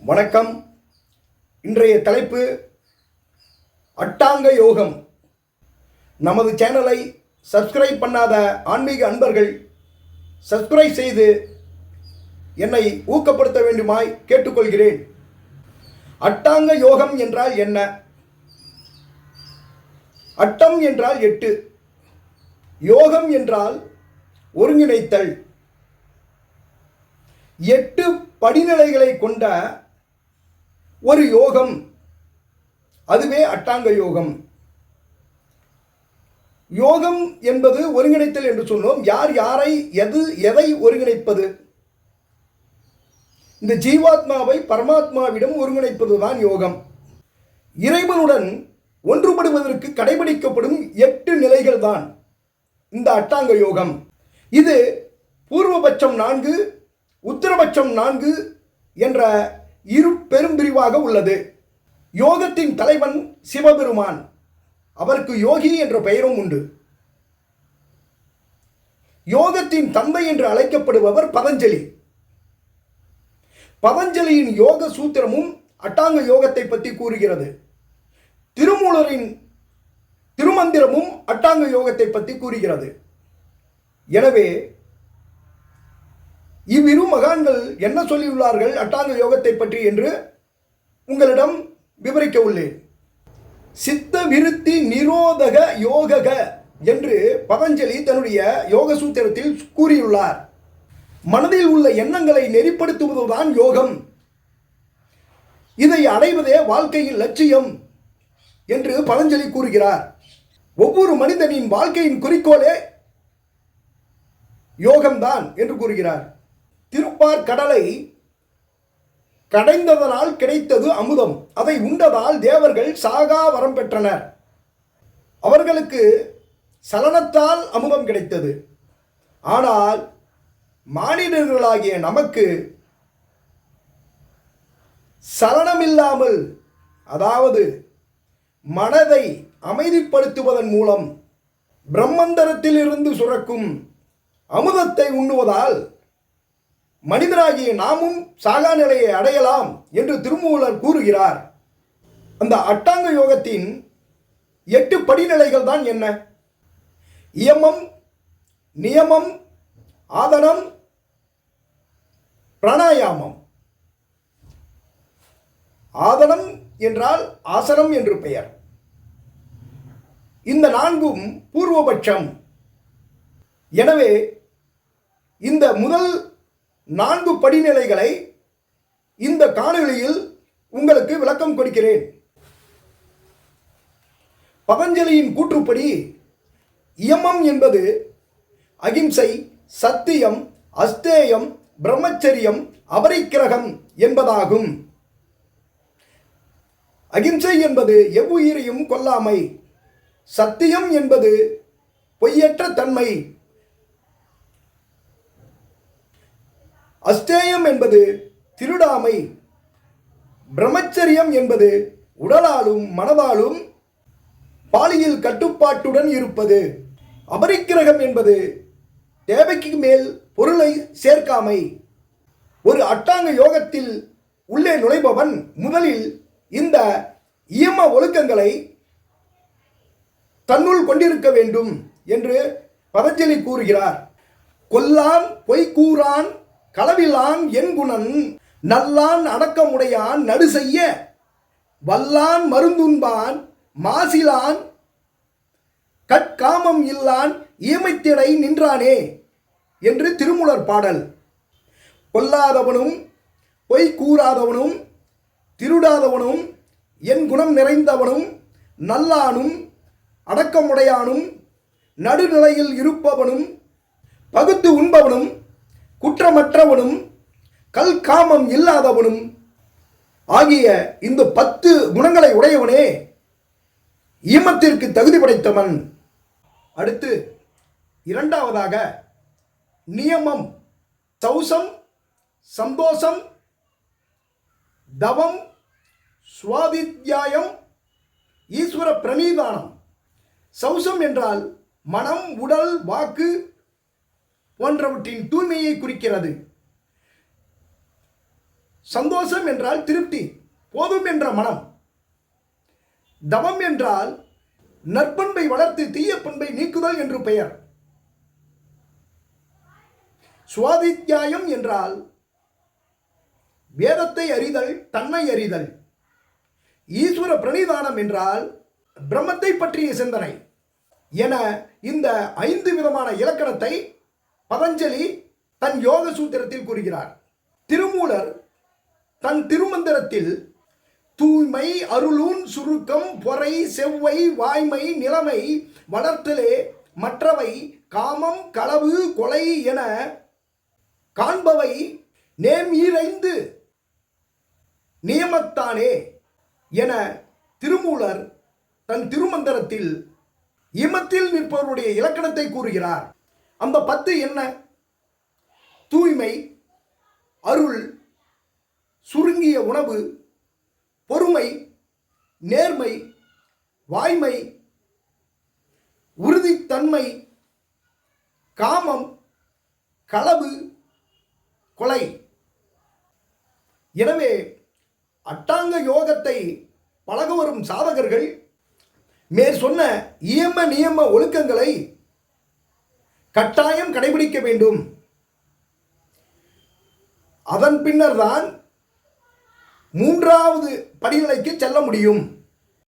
வணக்கம். இன்றைய தலைப்பு அட்டாங்க யோகம். நமது சேனலை சப்ஸ்கிரைப் பண்ணாத ஆன்மீக அன்பர்கள் சப்ஸ்கிரைப் செய்து என்னை ஊக்கப்படுத்த வேண்டுமாய் கேட்டுக்கொள்கிறேன். அட்டாங்க யோகம் என்றால் என்ன? அட்டம் என்றால் எட்டு. யோகம் என்றால் ஒருங்கிணைத்தல். எட்டு படிநிலைகளை கொண்ட ஒரு யோகம். அதுவே அட்டாங்க யோகம். யோகம் என்பது ஒருங்கிணைத்தல் என்று சொன்னோம். யார் யாரை எது எதை ஒருங்கிணைப்பது? இந்த ஜீவாத்மாவை பரமாத்மாவிடம் ஒருங்கிணைப்பதுதான் யோகம். இறைவனுடன் ஒன்றுபடுவதற்கு கடைபிடிக்கப்படும் எட்டு நிலைகள் தான் இந்த அட்டாங்க யோகம். இது பூர்வபட்சம் நான்கு உத்தரபட்சம் நான்கு என்ற இரு பெரும் பிரிவாக உள்ளது. யோகத்தின் தலைவன் சிவபெருமான். அவருக்கு யோகி என்ற பெயரும் உண்டு. யோகத்தின் தந்தை என்று அழைக்கப்படுபவர் பதஞ்சலி. பதஞ்சலியின் யோக சூத்திரமும் அட்டாங்க யோகத்தை பற்றி கூறுகிறது. திருமூலரின் திருமந்திரமும் அட்டாங்க யோகத்தை பற்றி கூறுகிறது. எனவே இவ்விரு மகான்கள் என்ன சொல்லியுள்ளார்கள்? அட்டாங்க யோகத்தை பற்றி என்று உங்களிடம் விவரிக்க உள்ளேன். சித்த விருத்தி நிரோதக யோகக என்று பதஞ்சலி தன்னுடைய யோக சூத்திரத்தில் கூறியுள்ளார். மனதில் உள்ள எண்ணங்களை நெறிப்படுத்துவதுதான் யோகம். இதை அடைவதே வாழ்க்கையின் லட்சியம் என்று பதஞ்சலி கூறுகிறார். ஒவ்வொரு மனிதனின் வாழ்க்கையின் குறிக்கோளே யோகம்தான் என்று கூறுகிறார். திருப்பார் கடலை கடைந்ததனால் கிடைத்தது அமுதம். அதை உண்டதால் தேவர்கள் சாகா வரம் பெற்றனர். அவர்களுக்கு சலனத்தால் அமுதம் கிடைத்தது. ஆனால் மானிடர்களாகிய நமக்கு சலனமில்லாமல் அதாவது மனதை அமைதிப்படுத்துவதன் மூலம் பிரம்மந்தரத்திலிருந்து சுரக்கும் அமுதத்தை உண்ணுவதால் மனிதராகிய நாமும் சாகா நிலையை அடையலாம் என்று திருமூலர் கூறுகிறார். அந்த அட்டாங்க யோகத்தின் எட்டு படிநிலைகள் தான் என்ன? இயமம் நியமம் ஆதனம் பிராணாயாமம். ஆதனம் என்றால் ஆசனம் என்று பெயர். இந்த நான்கும் பூர்வபட்சம். எனவே இந்த முதல் நான்கு படிநிலைகளை இந்த காணொளியில் உங்களுக்கு விளக்கம் கொடுக்கிறேன். பதஞ்சலியின் கூற்றுப்படி இயமம் என்பது அகிம்சை சத்தியம் அஸ்தேயம் பிரம்மச்சரியம் அபரிக்கிரகம் என்பதாகும். அகிம்சை என்பது எவ்வுயிரையும் கொல்லாமை சத்தியம் என்பது பொய்யற்ற தன்மை அஸ்தேயம் என்பது திருடாமை பிரம்மச்சரியம் என்பது உடலாலும் மனதாலும் பாலியல் கட்டுப்பாட்டுடன் இருப்பது. அபரிக்கிரகம் என்பது தேவைக்கு மேல் பொருளை சேர்க்காமை. ஒரு அட்டாங்க யோகத்தில் உள்ளே நுழைபவன் முதலில் இந்த இயம ஒழுக்கங்களை தன்னுள் கொண்டிருக்க வேண்டும் என்று பதஞ்சலி கூறுகிறார். கொல்லான் பொய்க்கூறான் களவிலான் என் குணன் நல்லான் அடக்கமுடையான் நடு செய்ய வல்லான் மருந்துண்பான் மாசிலான் கட்காமம் இல்லான் இயமைத்திடை நின்றானே என்று திருமுலர் பாடல். கொல்லாதவனும் பொய் கூறாதவனும் திருடாதவனும் என் குணம் நிறைந்தவனும் நல்லானும் அடக்கமுடையானும் நடுநிலையில் இருப்பவனும் பகுத்து உண்பவனும் குற்றமற்றவனும் கல்காமம் இல்லாதவனும் ஆகிய இந்த பத்து குணங்களை உடையவனே ஈமத்திற்கு தகுதி படைத்தவன். அடுத்து இரண்டாவதாக நியமம் சௌசம் சந்தோஷம் தவம் சுவாதித்யாயம் ஈஸ்வர பிரணிதானம் சௌசம் என்றால் மனம் உடல் வாக்கு போன்றவற்றின் தூய்மையை குறிக்கிறது. சந்தோஷம் என்றால் திருப்தி போதும் என்ற மனம். தவம் என்றால் நற்பண்பை வளர்த்து தீய பண்பை நீக்குதல் என்று பெயர். சுவாதித்யாயம் என்றால் வேதத்தை அறிதல் தன்னை அறிதல். ஈஸ்வர பிரணிதானம் என்றால் பிரம்மத்தை பற்றிய சிந்தனை. என இந்த ஐந்து விதமான இலக்கணத்தை பதஞ்சலி தன் யோக சூத்திரத்தில் கூறுகிறார். திருமூலர் தன் திருமந்திரத்தில் தூய்மை அருளூன் சுருக்கம் பொறை செவ்வை வாய்மை நிலைமை வளர்த்தலே மற்றவை காமம் களவு கொலை என காண்பவை நேம் ஈரைந்து நியமத்தானே என திருமூலர் தன் திருமந்திரத்தில் இமத்தில் நிற்பவருடைய இலக்கணத்தை கூறுகிறார். அந்த பத்து என்ன? தூய்மை அருள் சுருங்கிய உணவு பொறுமை நேர்மை வாய்மை உறுதித்தன்மை காமம் களவு கொலை. எனவே அட்டாங்க யோகத்தை பழக வரும் சாதகர்கள் மேற் சொன்ன இயம நியம ஒழுக்கங்களை கட்டாயம் கடைபிடிக்க வேண்டும். அதன் பின்னர்தான் மூன்றாவது படிநிலைக்கு செல்ல முடியும்.